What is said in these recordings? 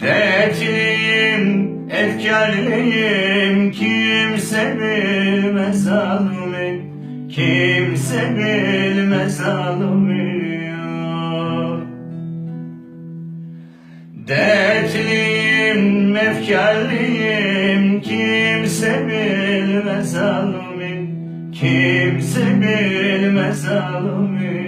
Dertliyim, efkarlıyım Kimse bilmez halimi Kimse bilmez halimi Dertliyim, efkarlıyım Kimse bilmez halimi Kimse bilmez halimi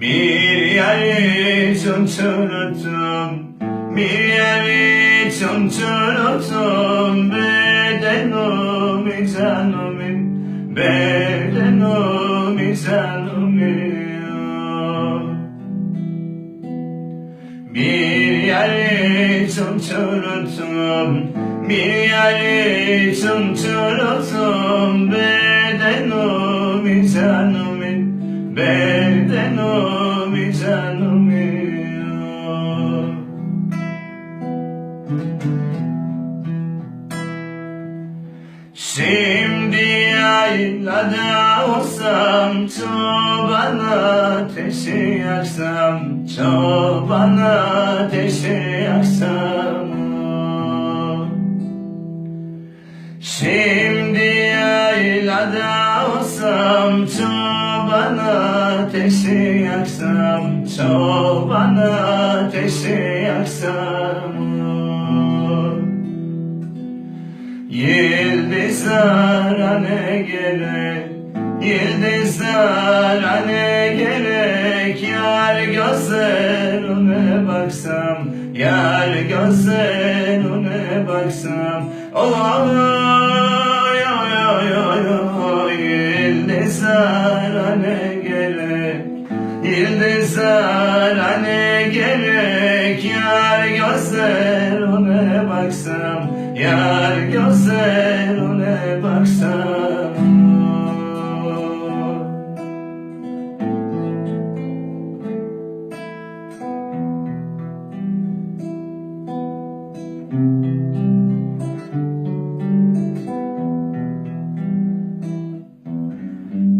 bir yeri tuturdum Bir yeri tuturdum Bedenimi canımı Bedenimi canımı Bir yeri tuturdum Bir yeri tuturdum Bedenimi yaylada olsam Çoban ateşi yaksam Çoban ateşi yaksam. Şimdi yaylada olsam Çoban ateşi yaksam Çoban ateşi yaksam. Yıldızlara ne gerek? Yıldızlara ne gerek? Yar gözlerine baksam Yar gözlerine baksam. Oy oy oy oy oy Yıldızlara ne gerek? Yıldızlara ne gerek? Yar gözlerine baksam Yar gözlerine baksam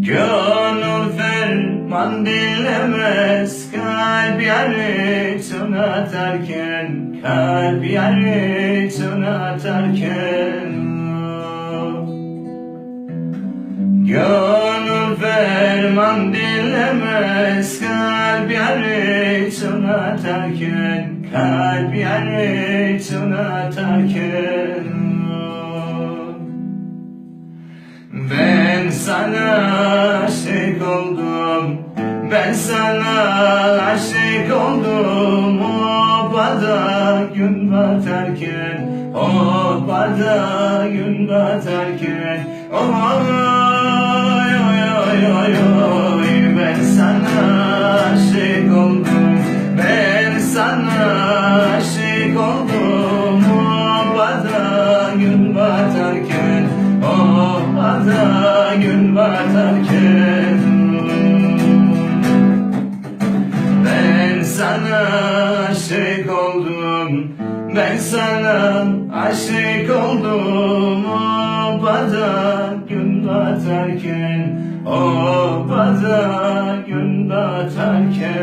Gönül ferman dinlemez Kalp yarı atarken Kalp yarı atarken. Gönül ferman dinlemez Kalp yarı atarken Kalp yarı atarken. Ben sana Ben sana aşık oldum. O bada gün batarken O bada gün batarken Oy oy oy oy oy Ben sana aşık oldum. Ben sana aşık oldum. O bada gün batarken O bada gün batarken aşık oldum. Ben sana aşık oldum. O bada gün batarken O bada gün batarken